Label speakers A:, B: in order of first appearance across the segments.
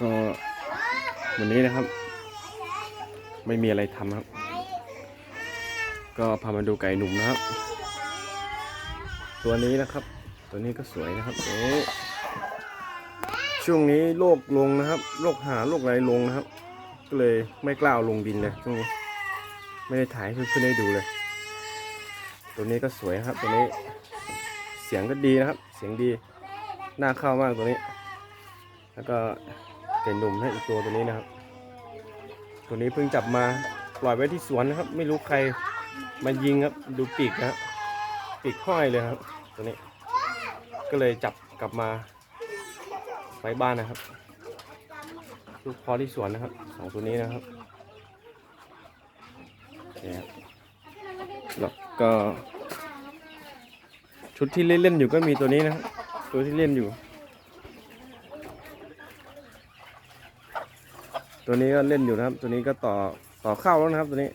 A: ก็วันนี้นะครับ ไม่มีอะไรทำครับ ก็พามาดูไก่หนุ่มนะครับ ตัวนี้นะครับ ตัวนี้ก็สวยนะครับเอ๊ช่วงนี้โรคลงนะครับโรคหาโรคอะไรลงนะครับ ก็เลยไม่กล้าลงดินเลยช่วงนี้ ไม่ได้ถ่ายเพื่อนๆได้ดูเลย ตัวนี้ก็สวยนะครับ ตัวนี้เสียงก็ดีนะครับ เสียงดีน่าเข้ามากตัวนี้ แล้วก็ ไก่หนุ่มให้อีกตัวตัวนี้นะครับ ตัวนี้เพิ่งจับมาปล่อยไว้ที่สวนนะครับ ไม่รู้ใครมายิงครับ ดูปีกนะปีกห้อยเลยครับ ตัวนี้ ก็เลยจับกลับมาไว้บ้านนะครับ ลูกพอที่สวนนะครับสองตัวนี้นะครับเคครับแล้วก็ ชุดที่เล่นๆอยู่ก็มีตัวนี้นะครับตัวที่เล่นอยู่ ตัวนี้ก็เล่นอยู่นะครับ ตัวนี้ก็ต่อต่อเข้าแล้วนะครับตัวนี้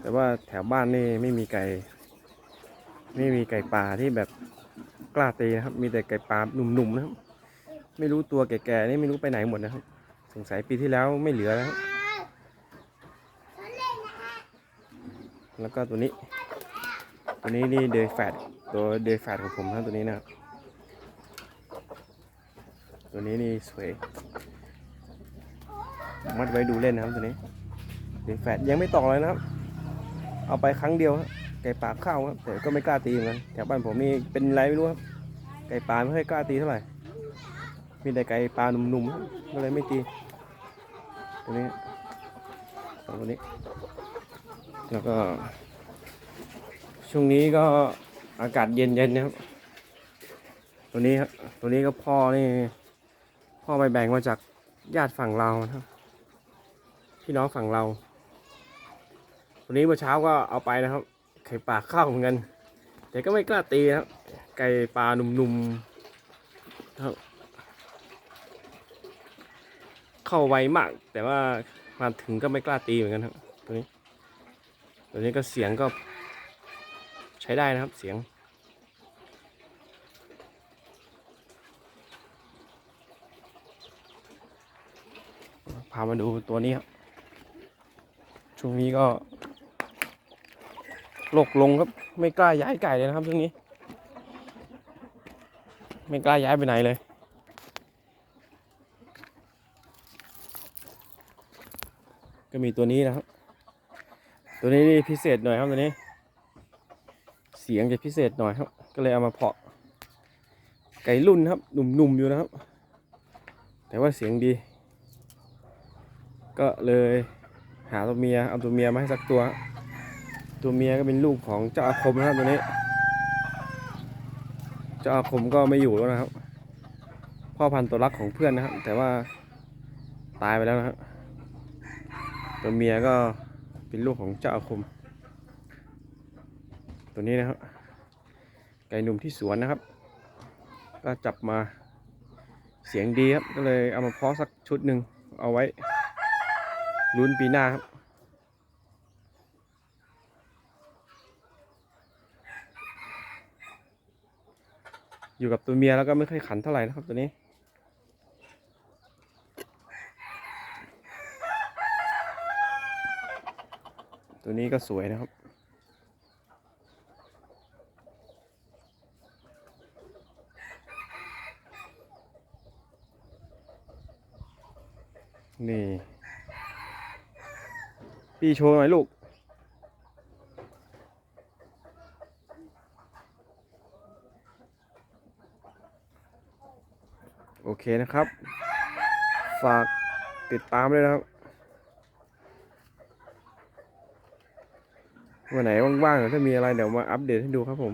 A: แต่ว่าแถวบ้านนี่ไม่มีไก่ ไม่มีไก่ป่าที่แบบกล้าตีนะครับ มีแต่ไก่ป่าหนุ่มๆนะครับ ไม่รู้ตัวแก่ๆนี่ไม่รู้ไปไหนหมดนะครับ สงสัยปีที่แล้วไม่เหลือแล้วแล้วก็ตัวนี้ ตัวนี้นี่เดย์แฟดตัวเดย์แฟดของผมนะตัวนี้นะครับ ตัวนี้นี่สวย มัดไว้ดูเล่นนะครับตัวนี้เดย์แฟดยังไม่ตอกเลยนะครับ เอาไปครั้งเดียวครับไก่ป่าเข้าครับแต่ก็ไม่กล้าตีเหมือนกันแถวบ้านผมนี่เป็นไรไม่รู้ครับ ไก่ป่าไม่ค่อยกล้าตีเท่าไหร่ มีแต่ไก่ปลาหนุ่มๆก็เลยไม่ตีตัวนี้สองตัวนี้ แล้วก็ ช่วงนี้ก็อากาศเย็นๆนะครับ ตัวนี้ครับตัวนี้ก็พ่อนี่พ่อไปแบ่งมาจากญาติฝั่งเรานะครับ พี่น้องฝั่งเราตัวนี้เมื่อเช้าก็เอาไปนะครับ ไข่ปลาเข้าเหมือนกัน แต่ก็ไม่กล้าตีนะครับ ไก่ปลาหนุ่มๆครับเข้าไวมาก แต่ว่ามาถึงก็ไม่กล้าตีเหมือนกันครับ ตัวนี้ ตัวนี้ก็เสียงก็ใช้ได้นะครับเสียงพามาดูตัวนี้ครับ ช่วงนี้ก็โลกลงครับ ไม่กล้าย้ายไก่เลยนะครับช่วงนี้ ไม่กล้าย้ายไปไหนเลย ก็มีตัวนี้นะครับ ตัวนี้นี่พิเศษหน่อยครับตัวนี้ เสียงจะพิเศษหน่อยครับ ก็เลยเอามาเพาะ ไก่รุ่นครับ หนุ่มๆอยู่นะครับ แต่ว่าเสียงดี ก็เลย หาตัวเมียเอาตัวเมียมาให้สักตัว ตัวเมียก็เป็นลูกของเจ้าอาคมนะครับตัวนี้ เจ้าอาคมก็ไม่อยู่แล้วนะครับ พ่อพันธุ์ตัวรักของเพื่อนนะครับ แต่ว่าตายไปแล้วนะครับ ตัวเมียก็เป็นลูกของเจ้าอาคม ตัวนี้นะครับ ไก่หนุ่มที่สวนนะครับ ก็จับมาเสียงดีครับ ก็เลยเอามาเพาะสักชุดหนึ่งเอาไว้ ลุ้นปีหน้าครับ อยู่กับตัวเมียแล้วก็ไม่ค่อยขันเท่าไหร่นะครับตัวนี้ ตัวนี้ก็สวยนะครับนี่ พี่โชว์หน่อยลูก โอเคนะครับ ฝากติดตามเลยนะครับ วันไหนว่างๆหรือถ้ามีอะไรเดี๋ยวมาอัปเดตให้ดูครับผม